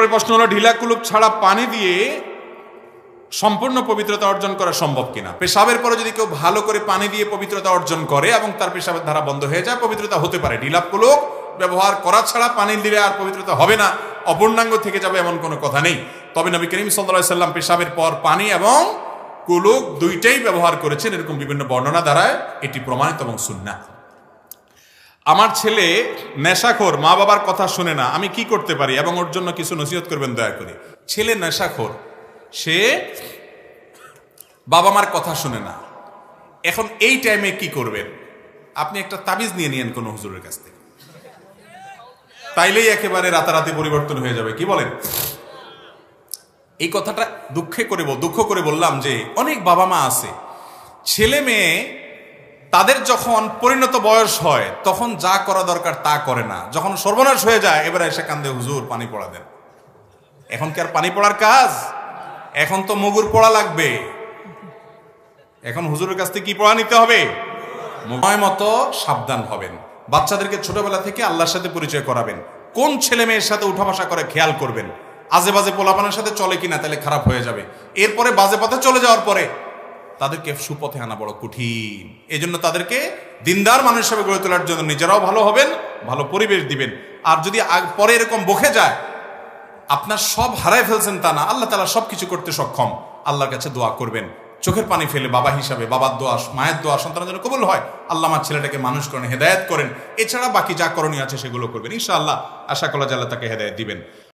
এরপরে প্রশ্ন হলো, ঢিলা কুলুপ ছাড়া পানি দিয়ে সম্পূর্ণ পবিত্রতা অর্জন করা সম্ভব কিনা? পেশাবের পরে যদি কেউ ভালো করে পানি দিয়ে পবিত্রতা অর্জন করে এবং তার পেশাবের ধারা বন্ধ হয়ে যায়, পবিত্রতা হতে পারে। ঢিলাপ কুলুপ ব্যবহার করা ছাড়া পানি দিলে আর পবিত্রতা হবে না। অপূর্ণাঙ্গ থেকে যাবে এমন কোনো কথা নেই। তবে নবী করিম সাল্লাহ সাল্লাম পেশাবের পর পানি এবং কুলুক দুইটাই ব্যবহার করেছেন, এরকম বিভিন্ন বর্ণনা দ্বারায় এটি প্রমাণিত এবং সুন্না আমার ছেলে নেশাখোর, মা বাবার কথা শুনে না, আমি কি করতে পারি এবং ওর জন্য কিছু নসিহত করবেন দয়া করে। ছেলে নেশাখোর, সে বাবা মার কথা শুনে না। এখন এই টাইমে কি করবেন? আপনি একটা তাবিজ নিয়ে নিয়েন কোনো হুজুরের কাছ থেকে। তাইলেই একেবারে রাতারাতি পরিবর্তন হয়ে যাবে, কি বলেন? এই কথাটা দুঃখে করে দুঃখ করে বললাম যে অনেক বাবা মা আছে, ছেলে মেয়ে তাদের যখন পরিণত বয়স হয়, তখন যা করা দরকার তা করে না। যখন সর্বনাশ হয়ে যায়, এবারে এসে কান্দে, হুজুর, পানি পড়া দেন। এখন কি আর পানি পড়ার কাজ? এখন তো মুগুর পড়া লাগবে। এখন হুজুরের কাছ থেকে কি পড়া নিতে হবে? মতো সাবধান হবেন। বাচ্চাদেরকে ছোটবেলা থেকে আল্লাহর সাথে পরিচয় করাবেন। কোন ছেলে মেয়ের সাথে উঠা বসা করে খেয়াল করবেন? আজে বাজে পোলাপানের সাথে চলে কিনা তাহলে খারাপ হয়ে যাবে। এরপরে বাজে পথে চলে যাওয়ার পরে তাদেরকে সুপথে আনা বড় কঠিন। এই জন্য তাদেরকে দিনদার মানুষ হিসেবে গড়ে তোলার জন্য নিজেরাও ভালো হবেন, ভালো পরিবেশ দিবেন। আর যদি পরে এরকম বকে যায়, আপনার সব হারায় ফেলছেন তা না, আল্লাহ তালা সব কিছু করতে সক্ষম। আল্লাহর কাছে দোয়া করবেন। চোখের পানি ফেলে বাবা হিসাবে, বাবার দোয়া, মায়ের দোয়া, সন্তানের জন্য কবুল হয়। আল্লাহ আমার ছেলেটাকে মানুষ করেন, হেদায়েত করেন। এছাড়া বাকি যা করণীয় আছে সেগুলো করবেন। ইনশাআল্লাহ, আশা করা আল্লাহ তাকে হেদায়েত দিবেন।